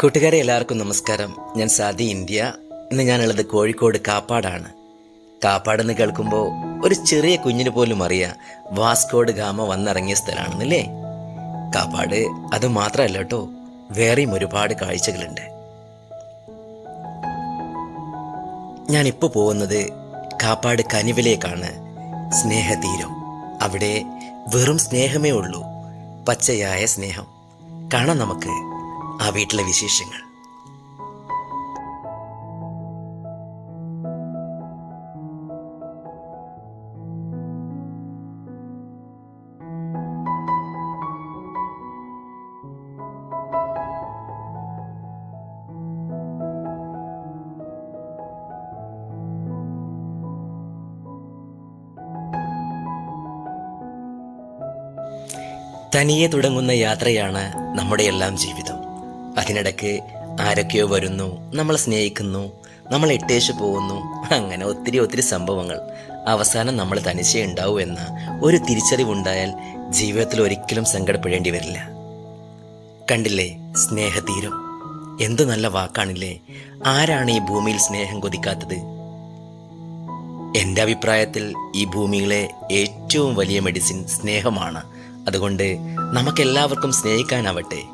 കൂട്ടുകാരെ എല്ലാവർക്കും നമസ്കാരം. ഞാൻ സാദി ഇന്ത്യ. ഇന്ന് ഞാനുള്ളത് കോഴിക്കോട് കാപ്പാടാണ്. കാപ്പാടെന്ന് കേൾക്കുമ്പോൾ ഒരു ചെറിയ കുഞ്ഞിന് പോലും അറിയാം വാസ്കോഡ് ഗാമ വന്നിറങ്ങിയ സ്ഥലമാണെന്നല്ലേ? കാപ്പാട് അത് മാത്രമല്ല കേട്ടോ വേറെയും ഒരുപാട് കാഴ്ചകളുണ്ട്. ഞാനിപ്പോൾ പോകുന്നത് കാപ്പാട് കനിവിലേക്കാണ്. സ്നേഹതീരം. അവിടെ വെറും സ്നേഹമേ ഉള്ളൂ പച്ചയായ സ്നേഹം. കാണാം നമുക്ക്. ആ വീട്ടിലെ വിശേഷങ്ങൾ. തനിയെ തുടങ്ങുന്ന യാത്രയാണ് നമ്മുടെയെല്ലാം ജീവിതം. അതിനിടയ്ക്ക് ആരൊക്കെയോ വരുന്നു നമ്മളെ സ്നേഹിക്കുന്നു നമ്മൾ ഇട്ടേച്ചു പോകുന്നു. അങ്ങനെ ഒത്തിരി ഒത്തിരി സംഭവങ്ങൾ. അവസാനം നമ്മൾ തനിച്ചേ ഉണ്ടാവൂ എന്ന ഒരു തിരിച്ചറിവുണ്ടായാൽ ജീവിതത്തിൽ ഒരിക്കലും സങ്കടപ്പെടേണ്ടി വരില്ല. കണ്ടില്ലേ സ്നേഹതീരം? എന്ത് നല്ല വാക്കാണില്ലേ? ആരാണ് ഈ ഭൂമിയിൽ സ്നേഹം കൊതിക്കാത്തത്? എന്റെ അഭിപ്രായത്തിൽ ഈ ഭൂമിയിലെ ഏറ്റവും വലിയ മെഡിസിൻ സ്നേഹമാണ്. അതുകൊണ്ട് നമുക്കെല്ലാവർക്കും സ്നേഹിക്കാനാവട്ടെ.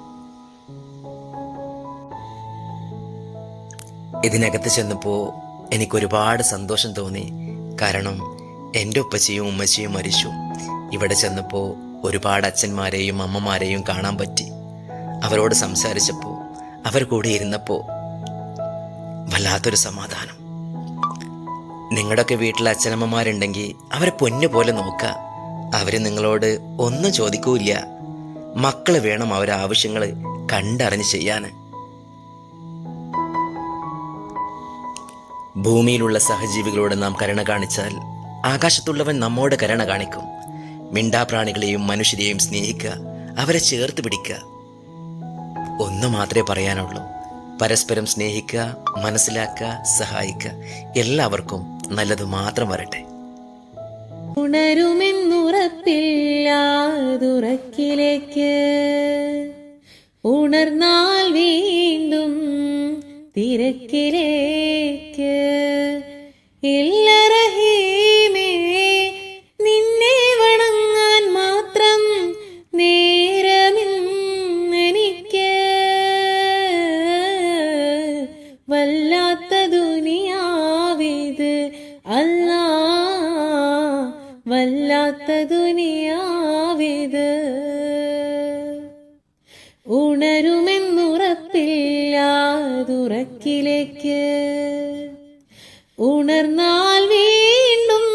ഇതിനകത്ത് ചെന്നപ്പോൾ എനിക്കൊരുപാട് സന്തോഷം തോന്നി. കാരണം എന്റെ ഉപ്പച്ചയും ഉമ്മച്ചയും മരിച്ചു. ഇവിടെ ചെന്നപ്പോൾ ഒരുപാട് അച്ഛന്മാരെയും അമ്മമാരെയും കാണാൻ പറ്റി. അവരോട് സംസാരിച്ചപ്പോൾ അവർ കൂടെ ഇരുന്നപ്പോൾ വല്ലാത്തൊരു സമാധാനം. നിങ്ങളുടെയൊക്കെ വീട്ടിൽ അച്ഛനമ്മമാരുണ്ടെങ്കിൽ അവരെ പൊന്നു പോലെ നോക്കുക അവർ നിങ്ങളോട് ഒന്നും ചോദിക്കൂല്ല. മക്കൾ വേണം അവരെ ആവശ്യങ്ങൾ കണ്ടറിഞ്ഞ് ചെയ്യാന് ഭൂമിയിലുള്ള സഹജീവികളോട് നാം കരുണ കാണിച്ചാൽ ആകാശത്തുള്ളവൻ നമ്മോട് കരുണ കാണിക്കും. മിണ്ടാപ്രാണികളെയും മനുഷ്യരെയും സ്നേഹിക്കുക അവരെ ചേർത്ത് പിടിക്കുക ഒന്ന് മാത്രമേ പറയാനുള്ളൂ. പരസ്പരം സ്നേഹിക്കുക മനസ്സിലാക്കുക സഹായിക്കുക എല്ലാവർക്കും നല്ലത് മാത്രം വരട്ടെ. ഉണരുമെന്നുറപ്പില്ലാതുറക്കിലേക്ക് ഉണർന്നാൽ വീണ്ടും തിരക്കിലേക്ക് ഉണരുമെന്നുറപ്പില്ലാതുറക്കിലേക്ക്. ഉണർന്നാൽ വീണ്ടും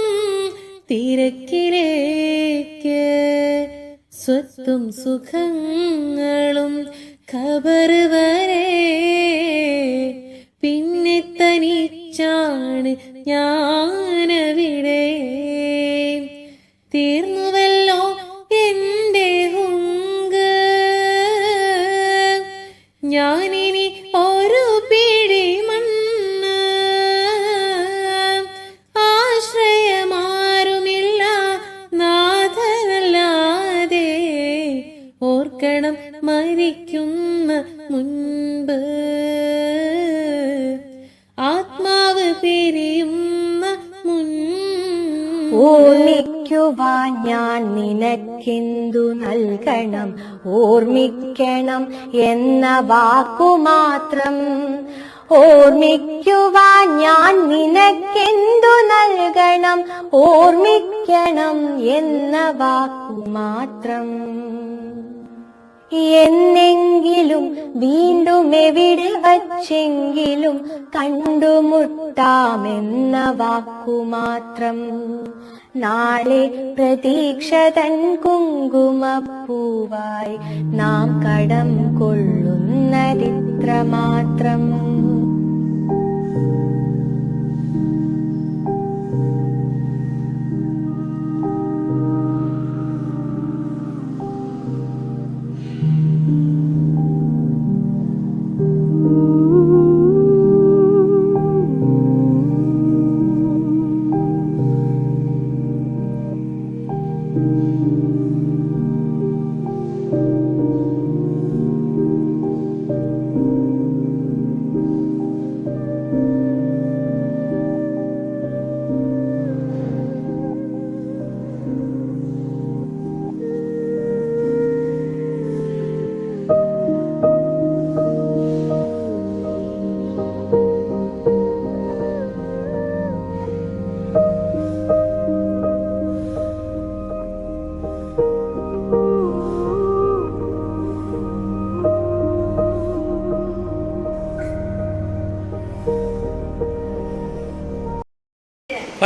തിരക്കിലേക്ക്. സ്വത്തും സുഖങ്ങളും ഖബർ വരെ. പിന്നെ തനിച്ചാണ് ഞാനവിടെ. തീർന്നുവല്ലോ ഞാനിനി ഓർമ്മിക്കണം എന്ന വാക്കു മാത്രം ഓർമ്മിക്കുവാൻ ഞാൻ നിനക്കെന്തു നൽകണം? ഓർമ്മിക്കണം എന്ന വാക്കു മാത്രം എന്നെങ്കിലും വീണ്ടും എവിടെ വച്ചെങ്കിലും കണ്ടുമുട്ടാമെന്ന വാക്കു മാത്രം നാളെ പ്രതീക്ഷ തൻ കുങ്കുമപ്പൂവായി നാം കടം കൊള്ളുന്നതിത്ര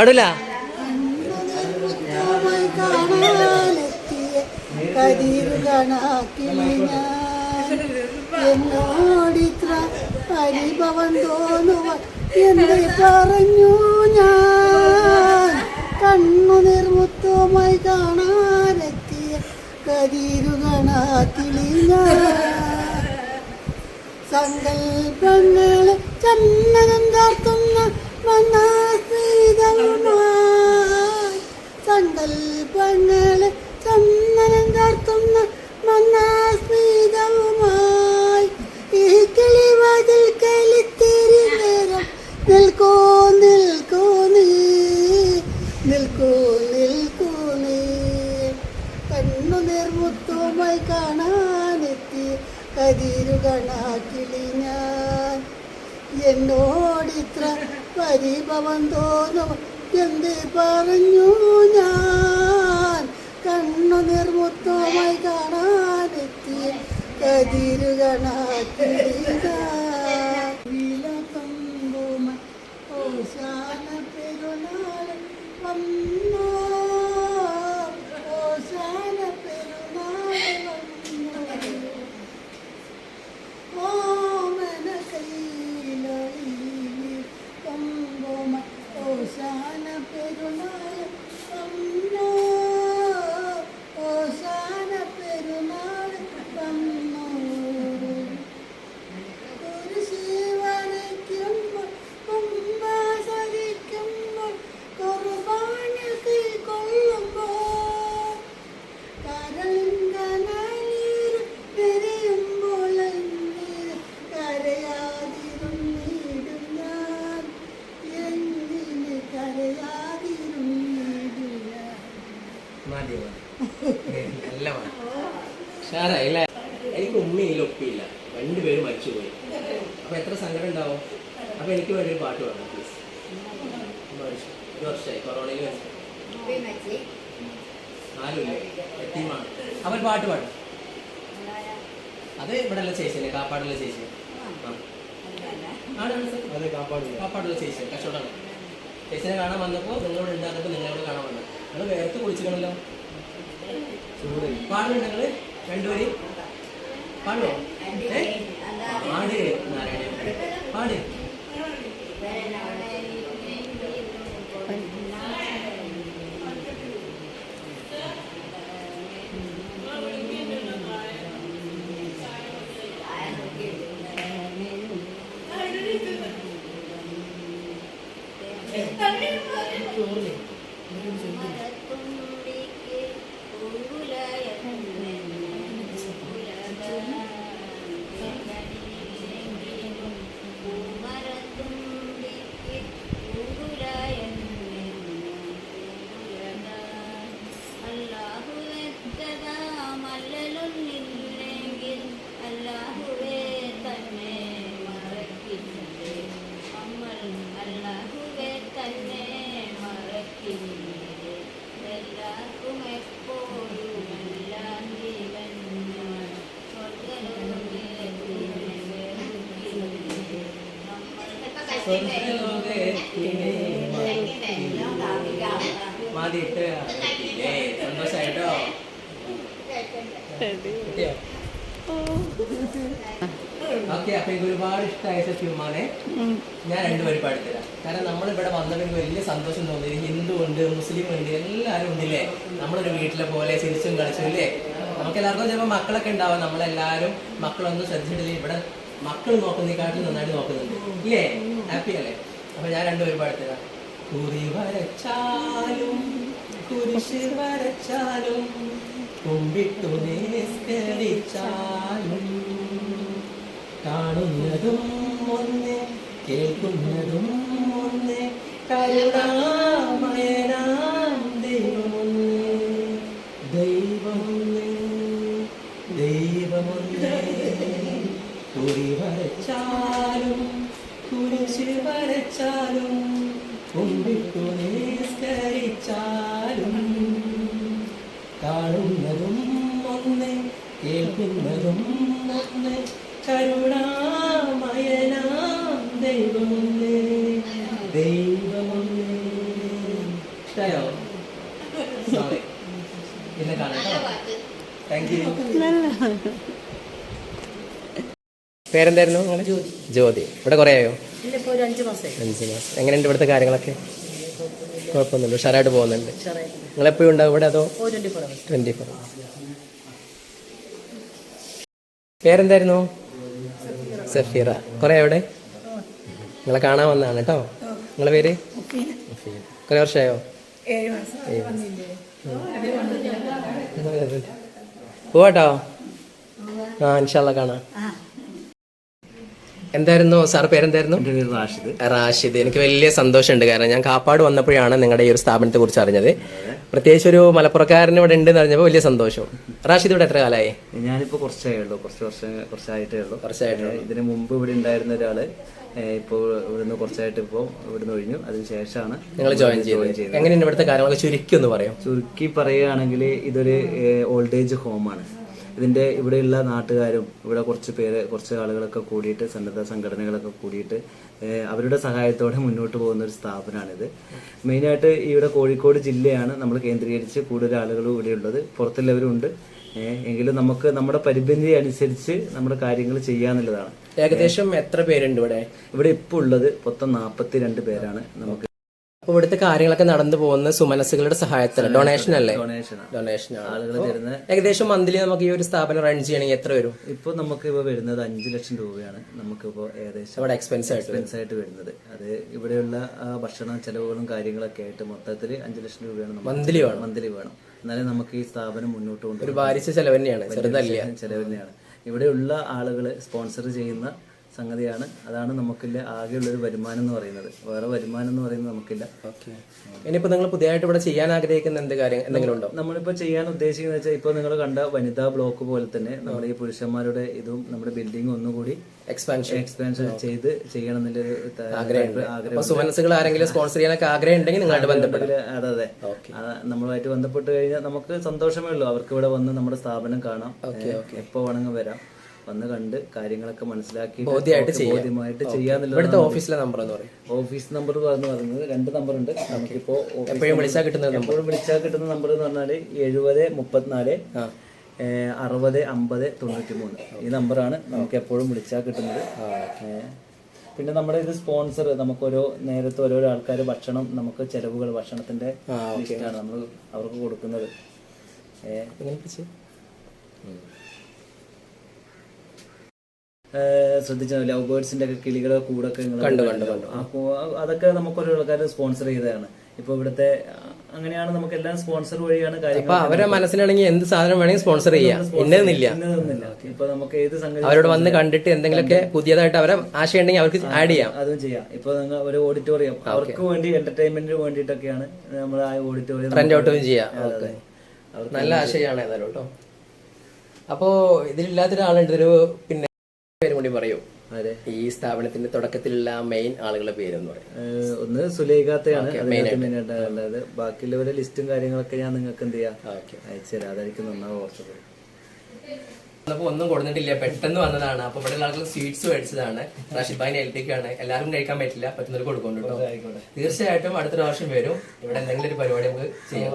പാടൂല മുത്തോമായി കാണാനെത്തിയ കതിരുകണാക്കിളി ഞാൻ എന്നോടിത്ര പരിഭവം തോന്നുവ എന്ത് പറഞ്ഞു ഞാൻ കണ്ണു നിർമുത്തമായി കാണാനെത്തിയ കതിരുകണാക്കിളി ഞാൻ സങ്കൽപ്പങ്ങളെ ചന്ദനം ചാർത്തുന്ന ഞാൻ. എന്നോടിത്ര പരിഭവം തോന്നും എന്ത് പറഞ്ഞു ഞാൻ? കണ്ണു നിർമുത്തമായി കാണാനെത്തി കതിരുകണാക്കിളി ഞാൻ ഓ ഓശാന പെരുന്നാൾ വന്നോ ഓശാന പെരുന്നാൾ വന്നോ ഓമന കൈലളി കമ്പുമ ഓശാന പെരുന്നാൾ വന്നോ ഓശാന പെരുന്നാൾ വന്നോ ഒരു ശിവനയ്ക്കുമ്പോൾ കുംഭാസരിക്കുമ്പോൾ കുർബാന കൈക്കൊള്ളുമ്പോൾ കരളിങ്കനീർ പെരിയുമ്പോൾ എന്നീർ കരയാതിരുന്നിടും ഞാൻ എന്നിന് കരയാതിരുന്നിടും ഞാൻ മതി മതി നല്ല മതി ഉഷാറായില്ലേ എനിക്ക് ഉമ്മയില്ല ഒപ്പിയില്ല രണ്ടുപേരും മരിച്ചുപോയി അപ്പൊ എത്ര സങ്കടം ഉണ്ടാവും അപ്പൊ എനിക്ക് വേണ്ടി ഒരു പാട്ട് പാടാം പ്ലീസ് ഒരു വർഷമായി കൊറോണയിൽ മരിച്ചു നാലുമില്ല എത്തിയുമാണ് അവൻ പാട്ട് പാടും. അത് ഇവിടെ ഉള്ള ചേച്ചിയല്ലേ? കാപ്പാടുള്ള ചേച്ചി അതെ കാപ്പാട് കാപ്പാടുള്ള ചേച്ചി കച്ചവടമാണ് ചേച്ചിനെ കാണാൻ വന്നപ്പോൾ നിങ്ങളോട് ഉണ്ടാകുമ്പോൾ നിങ്ങളോട് കാണാൻ വന്നു. നിങ്ങൾ വേർത്ത് കുളിച്ചിക്കണല്ലോ പാടുന്നുണ്ട് രണ്ടുപേരി രണ്ടുപേരും? പാടുവോ? ഏ? പാട് നാരായണ പാട്. Hallelujah. മാതിയിട്ട് സന്തോഷായിട്ടോ? ഓക്കെ അപ്പൊ എനിക്ക് ഒരുപാട് ഇഷ്ടമായ സത്യമാനെ ഞാൻ രണ്ടുപേരും പാടിത്തരാം. കാരണം നമ്മൾ ഇവിടെ വന്നവർക്ക് വലിയ സന്തോഷം തോന്നി. ഹിന്ദു ഉണ്ട് മുസ്ലിം ഉണ്ട് എല്ലാവരും ഉണ്ടല്ലേ? നമ്മളൊരു വീട്ടിലെ പോലെ ചിരിച്ചും കളിച്ചും ഇല്ലേ? നമുക്ക് എല്ലാവർക്കും ചിലപ്പോൾ മക്കളൊക്കെ ഉണ്ടാവും. നമ്മളെല്ലാവരും മക്കളൊന്നും ശ്രദ്ധിച്ചിട്ടില്ലേ? ഇവിടെ മക്കൾ നോക്കുന്നതിനെക്കാട്ടും നന്നായിട്ട് നോക്കുന്നുണ്ട്. ഇല്ലേ? ഹാപ്പി അല്ലേ? അപ്പൊ ഞാൻ രണ്ടുപേരും പാടിത്തരാം കുറി വരച്ചാലും കുരിശ് വരച്ചാലും കുമ്പിട്ടു നിസ്കരിച്ചാലും കാണുന്നതും ഒന്ന് കേൾക്കുന്നതും ഒന്ന് കരുണാമയനാം ദൈവമൊന്ന് ദൈവമൊന്ന് ദൈവമൊന്ന്. കുറി വരച്ചാലും കുരിശ് കുമ്പിച്ചാലും കുമ്പിട്ടു നിസ്കരിച്ചാലും കാണുന്നതും ഒന്ന് കേൾക്കുന്നതും ഒന്ന് കരുണാമയനാം ദൈവമൊന്ന് ദൈവമൊന്ന്. ഇഷ്ടയോ? സോറി പിന്നെ കാണാം താങ്ക് യു പേരെന്തായിരുന്നു? ജ്യോതി. ഇവിടെ കുറേ ആയോ? അഞ്ച് മാസം. എങ്ങനെയുണ്ട് ഇവിടുത്തെ കാര്യങ്ങളൊക്കെ? കുഴപ്പമൊന്നുമില്ല. ഉഷാറായിട്ട് പോകുന്നുണ്ട്. നിങ്ങളെപ്പോഴും ഉണ്ടാവും ഇവിടെ അതോ? ട്വന്റി ഫോർ പേരെന്തായിരുന്നു? സഫീറ. കുറേ എവിടെ? നിങ്ങളെ കാണാൻ വന്നതാണ് കേട്ടോ. നിങ്ങളെ പേര്? കുറേ വർഷമായോ? പോവാട്ടോ? ആ ഇൻഷാല്ല കാണാം. എന്തായിരുന്നു സാർ പേരെന്തായിരുന്നു? റാഷിദ്. റാഷിദ്. എനിക്ക് വലിയ സന്തോഷമുണ്ട്. കാരണം ഞാൻ കാപ്പാട് വന്നപ്പോഴാണ് നിങ്ങളുടെ ഈ ഒരു സ്ഥാപനത്തെ കുറിച്ച് അറിഞ്ഞത്. പ്രത്യേകിച്ച് ഒരു മലപ്പുറക്കാരൻ ഇവിടെ ഉണ്ട് എന്ന് അറിഞ്ഞപ്പോൾ വലിയ സന്തോഷം. റാഷിദ് ഇവിടെ എത്ര കാലമായി? ഞാനിപ്പോ കുറച്ചേ ഉള്ളൂ. കുറച്ച് വർഷം കുറച്ചായിട്ടേ ഉള്ളൂ. കുറച്ചായിട്ടേ ഇതിനു ഇതിന് മുമ്പ് ഇവിടെ ഉണ്ടായിരുന്ന ഒരാൾ ഏഹ് ഇപ്പോൾ ഇവിടുന്ന് കുറച്ചായിട്ട് ഇപ്പോൾ ഇവിടുന്ന് ഒഴിഞ്ഞു. അതിന് ശേഷമാണ് നിങ്ങൾ ജോയിൻ ചെയ്തത്. എങ്ങനെയാണ് ഇവിടുത്തെ കാര്യങ്ങളൊക്കെ ചുരുക്കി ഒന്ന് പറയും? ചുരുക്കി പറയുകയാണെങ്കിൽ ഇതൊരു ഓൾഡ് ഏജ് ഹോമാണ് ഇതിന്റെ ഇവിടെയുള്ള നാട്ടുകാരും ഇവിടെ കുറച്ച് പേര് കുറച്ച് ആളുകളൊക്കെ കൂടിയിട്ട് സന്നദ്ധ സംഘടനകളൊക്കെ കൂടിയിട്ട് അവരുടെ സഹായത്തോടെ മുന്നോട്ട് പോകുന്ന ഒരു സ്ഥാപനമാണിത്. മെയിനായിട്ട് ഇവിടെ കോഴിക്കോട് ജില്ലയാണ് നമ്മൾ കേന്ദ്രീകരിച്ച് കൂടുതൽ ആളുകൾ ഇവിടെയുള്ളത് പുറത്തുള്ളവരുണ്ട്. എങ്കിലും നമുക്ക് നമ്മുടെ പരിമിതി അനുസരിച്ച് നമ്മുടെ കാര്യങ്ങൾ ചെയ്യാന്നുള്ളതാണ് ഏകദേശം എത്ര പേരുണ്ട് ഇവിടെ? ഇവിടെ ഇപ്പോൾ ഉള്ളത് മൊത്തം നാൽപ്പത്തി രണ്ട് പേരാണ് നമുക്ക് ഇവിടുത്തെ കാര്യങ്ങളൊക്കെ നടന്നു പോകുന്ന സുമനസുകളുടെ സഹായത്തിൽ ഡൊണേഷൻ അല്ലേ? ഡൊണേഷൻ ആളുകൾ തരുന്ന ഏകദേശം മന്ത്ലി നമുക്ക് ഈ ഒരു സ്ഥാപനം റൺ ചെയ്യണമെങ്കിൽ എത്ര വരും? ഇപ്പോൾ നമുക്ക് ഇപ്പോൾ വരുന്നത് അഞ്ച് ലക്ഷം രൂപയാണ്. നമുക്കിപ്പോൾ ഏകദേശം എക്സ്പെൻസ് ആയിട്ട് എക്സ്പെൻസ് ആയിട്ട് വരുന്നത്. അത് ഇവിടെയുള്ള ഭക്ഷണ ചെലവുകളും കാര്യങ്ങളൊക്കെ ആയിട്ട് മൊത്തത്തിൽ അഞ്ച് ലക്ഷം രൂപയാണ് മന്ത്ലി വേണം. മന്ത്ലി വേണം. എന്നാലേ നമുക്ക് ഈ സ്ഥാപനം മുന്നോട്ട് കൊണ്ടുപോകും ഒരു ഭാരിച്ച ചെലവ് തന്നെയാണ്. ചെറുതല്ല. ചെലവ് തന്നെയാണ്. ഇവിടെയുള്ള ആളുകൾ സ്പോൺസർ ചെയ്യുന്ന സംഗതിയാണ്. അതാണ് നമുക്കില്ല ആകെയുള്ള ഒരു വരുമാനം എന്ന് പറയുന്നത്. വേറെ വരുമാനം എന്ന് പറയുന്നത് നമുക്കില്ല. ഓക്കെ. ഇനിയിപ്പോ നിങ്ങൾ പുതിയതായിട്ട് ഇവിടെ ചെയ്യാൻ ആഗ്രഹിക്കുന്ന എന്ത് കാര്യം എന്തെങ്കിലും ഉണ്ടോ? നമ്മളിപ്പോൾ ചെയ്യാൻ ഉദ്ദേശിക്കുന്നത് വെച്ചാൽ ഇപ്പോൾ നിങ്ങൾ കണ്ട വനിതാ ബ്ലോക്ക് പോലെ തന്നെ നമ്മുടെ ഈ പുരുഷന്മാരുടെ ഇതും നമ്മുടെ ബിൽഡിംഗ് ഒന്നുകൂടി എക്സ്പാൻഷൻ എക്സ്പാൻഷൻ ചെയ്ത് ചെയ്യണം എന്നുള്ളൊരു ആഗ്രഹം ആരെങ്കിലും സ്പോൺസർ ചെയ്യാനൊക്കെ ആഗ്രഹം ഉണ്ടെങ്കിൽ നിങ്ങളുടെ ബന്ധപ്പെട്ട് അതെ അതെ. നമ്മളുമായിട്ട് ബന്ധപ്പെട്ട് കഴിഞ്ഞാൽ നമുക്ക് സന്തോഷമേ ഉള്ളൂ. അവർക്ക് ഇവിടെ വന്ന് നമ്മുടെ സ്ഥാപനം കാണാം. എപ്പോ വേണമെങ്കിൽ വരാം. വന്ന് കണ്ട് കാര്യങ്ങളൊക്കെ മനസ്സിലാക്കി ബോധ്യമായിട്ട്. ബോധ്യമായിട്ട് ചെയ്യാന്നുള്ളത് ഇവിടുത്തെ ഓഫീസിലെ നമ്പർ എന്ന് പറയും. ഓഫീസ് നമ്പർ പറഞ്ഞു പറയുന്നത് രണ്ട് നമ്പർ ഉണ്ട്. നമുക്കിപ്പോ ഇപ്പോ എപ്പോഴും വിളിച്ചാൽ കിട്ടുന്ന നമ്പർ എപ്പോഴും വിളിച്ചാൽ കിട്ടുന്ന നമ്പർ എന്ന് പറഞ്ഞാൽ എഴുപത് മുപ്പത്തിനാല് അറുപത് അമ്പത് തൊണ്ണൂറ്റി മൂന്ന് ഈ നമ്പറാണ് നമുക്ക് എപ്പോഴും വിളിച്ചാൽ കിട്ടുന്നത്. പിന്നെ നമ്മുടെ ഇത് സ്പോൺസർ നമുക്ക് ഓരോ നേരത്തെ ഓരോരോ ആൾക്കാർ ഭക്ഷണം നമുക്ക് ചെലവുകൾ ഭക്ഷണത്തിന്റെ ലിസ്റ്റാണ് നമ്മൾ അവർക്ക് കൊടുക്കുന്നത് ഏഹ്, ഇങ്ങനെ പിടിച്ച്. ഏഹ്, ശ്രദ്ധിച്ചോ ലവ് ബേർഡ്സിന്റെ ഒക്കെ കിളികളെ കൂടൊക്കെ അപ്പോ കണ്ടു കണ്ടു. കണ്ടു അതൊക്കെ നമുക്ക് ഒരു ആൾക്കാർ സ്പോൺസർ ചെയ്തതാണ്. ഇപ്പൊ ഇവിടുത്തെ അങ്ങനെയാണ് നമുക്ക് എല്ലാം സ്പോൺസർ വഴിയാണ് കാര്യങ്ങൾ അവരെ മനസ്സിലാണെങ്കിൽ എന്ത് സാധനം വേണമെങ്കിൽ സ്പോൺസർ ചെയ്യാം. ഇന്നതെന്നില്ല ഇപ്പൊ നമുക്ക് ഏത് സംഗതി അവരോട് വന്ന് കണ്ടിട്ട് എന്തെങ്കിലുമൊക്കെ പുതിയതായിട്ട് അവരെ ആശയമുണ്ടെങ്കിൽ അവർക്ക് ആഡ് ചെയ്യാം. അതും ചെയ്യാം. ഇപ്പൊ നിങ്ങൾ ഒരു ഓഡിറ്റോറിയം അവർക്ക് വേണ്ടി എന്റർടൈൻമെന്റിന് വേണ്ടിട്ടൊക്കെയാണ് നമ്മൾ ആ ഓഡിറ്റോറിയം റെന്റ് ഔട്ടും ചെയ്യാം. നല്ല ആശയമാണ് ഏതായാലും കേട്ടോ. അപ്പോ ഇതിലില്ലാത്തൊരാളുണ്ട്. ഒരു പിന്നെ പേരും കൂടി പറയൂ ഈ സ്ഥാപനത്തിന്റെ തുടക്കത്തിലുള്ള മെയിൻ ആളുകളുടെ പേരെന്ന് പറയും. ഏഹ്, ഒന്ന് സുലേഖാത്തയാണ്. ബാക്കിയുള്ളവരുടെ ലിസ്റ്റും കാര്യങ്ങളൊക്കെ ഞാൻ നിങ്ങൾക്ക് എന്ത് ചെയ്യാം? അയച്ചു തരാം. അതായിരിക്കും നന്നാവും കുറച്ചുകൂടി അപ്പൊ ഒന്നും കൊടുത്തിട്ടില്ല പെട്ടെന്ന് വന്നതാണ്. അപ്പൊ ഇവിടെ ആളുകൾ സ്വീറ്റ്സ് മേടിച്ചതാണ്. റാഷിദ് ഭായിനെ ഏൽപ്പിക്കുകയാണ്. എല്ലാവരും കഴിക്കാൻ പറ്റില്ല. പറ്റുന്നവർ കൊടുക്കുന്നുണ്ട് തീർച്ചയായിട്ടും അടുത്ത പ്രാവശ്യം വരും. ഇവിടെ എന്തെങ്കിലും ഒരു പരിപാടി നമുക്ക് ചെയ്യാം.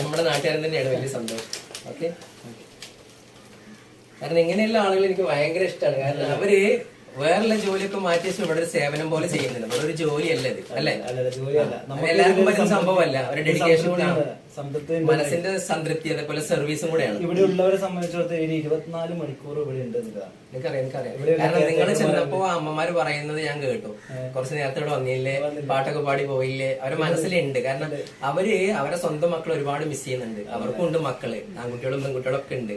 നമ്മുടെ നാട്ടുകാരൻ തന്നെയാണ് വലിയ സന്തോഷം. ഓക്കെ. കാരണം ഇങ്ങനെയുള്ള ആളുകൾ എനിക്ക് ഭയങ്കര ഇഷ്ടമാണ് കാരണം അവർ വേറെയുള്ള ജോലിയൊക്കെ മാറ്റി വെച്ച് ഇവിടെ ഒരു സേവനം പോലെ ചെയ്യുന്നില്ല ഇവിടെ ഒരു ജോലിയല്ല ഇത് അല്ലേ എല്ലാവർക്കും പറ്റുന്ന സംഭവമല്ല. ഒരു ഡെഡിക്കേഷൻ സംതൃപ്തി മനസ്സിന്റെ സംതൃപ്തി അതേപോലെ സർവീസും കൂടെയാണ്. ഇവിടെ ഉള്ളവരെ സംബന്ധിച്ചിടത്തോളം ഒരു ഇരുപത്തിനാല് മണിക്കൂർ ഇവിടെ ഉണ്ട് എനിക്കറിയാം എനിക്കറിയാം. കാരണം നിങ്ങൾ ചെന്നപ്പോ അമ്മമാര് പറയുന്നത് ഞാൻ കേട്ടു. കുറച്ച് നേരത്തെ ഇവിടെ വന്നില്ലേ? പാട്ടൊക്കെ പാടി പോയില്ലേ? അവരെ മനസ്സിലുണ്ട്. കാരണം അവർ അവരെ സ്വന്തം മക്കൾ ഒരുപാട് മിസ് ചെയ്യുന്നുണ്ട്. അവർക്കും ഉണ്ട് മക്കൾ. ആൺകുട്ടികളും പെൺകുട്ടികളും ഒക്കെ ഉണ്ട്.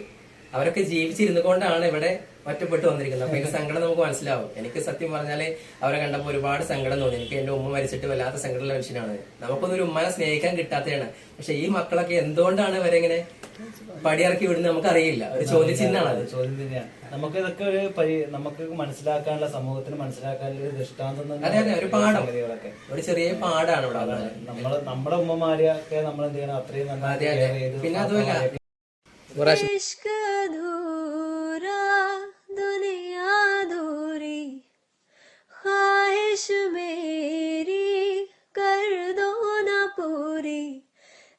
അവരൊക്കെ ജീവിച്ചിരുന്നു കൊണ്ടാണ് ഇവിടെ ഒറ്റപ്പെട്ട് വന്നിരിക്കുന്നത്. അപ്പൊ എനിക്ക് സങ്കടം നമുക്ക് മനസ്സിലാവും. എനിക്ക് സത്യം പറഞ്ഞാൽ അവരെ കണ്ടപ്പോൾ ഒരുപാട് സങ്കടം തോന്നി. എനിക്ക് എന്റെ ഉമ്മ മരിച്ചിട്ട് വല്ലാത്ത സങ്കടമുള്ള മനുഷ്യനാണ്. നമുക്കൊന്നും ഒരു ഉമ്മനെ സ്നേഹിക്കാൻ കിട്ടാത്തതാണ്. പക്ഷെ ഈ മക്കളൊക്കെ എന്തുകൊണ്ടാണ് ഇവരെങ്ങനെ പടിയിറക്കി വിടുന്നത് നമുക്കറിയില്ല. ഒരു ചോദ്യചിഹ്നമാണ് അത്. ചോദ്യം തന്നെയാണ് നമുക്ക് ഇതൊക്കെ ഒരു പരി നമുക്ക് മനസ്സിലാക്കാനുള്ള സമൂഹത്തിന് മനസ്സിലാക്കാനുള്ള ഒരു ദൃഷ്ടാന്തം അതെ അതെ ഒരു പാഠം. ഒരു ചെറിയ പാടാണ് ഇവിടെ. നമ്മൾ നമ്മുടെ ഉമ്മമാരെയൊക്കെ നമ്മൾ എന്ത് ചെയ്യണം? അത്രയും അതെ നന്നായി പിന്നെ അതുമല്ല.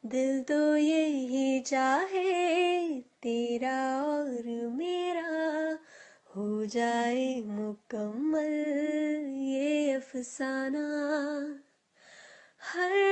दिल तो यही चाहे तेरा और मेरा हो जाए मुकम्मल ये अफसाना। हर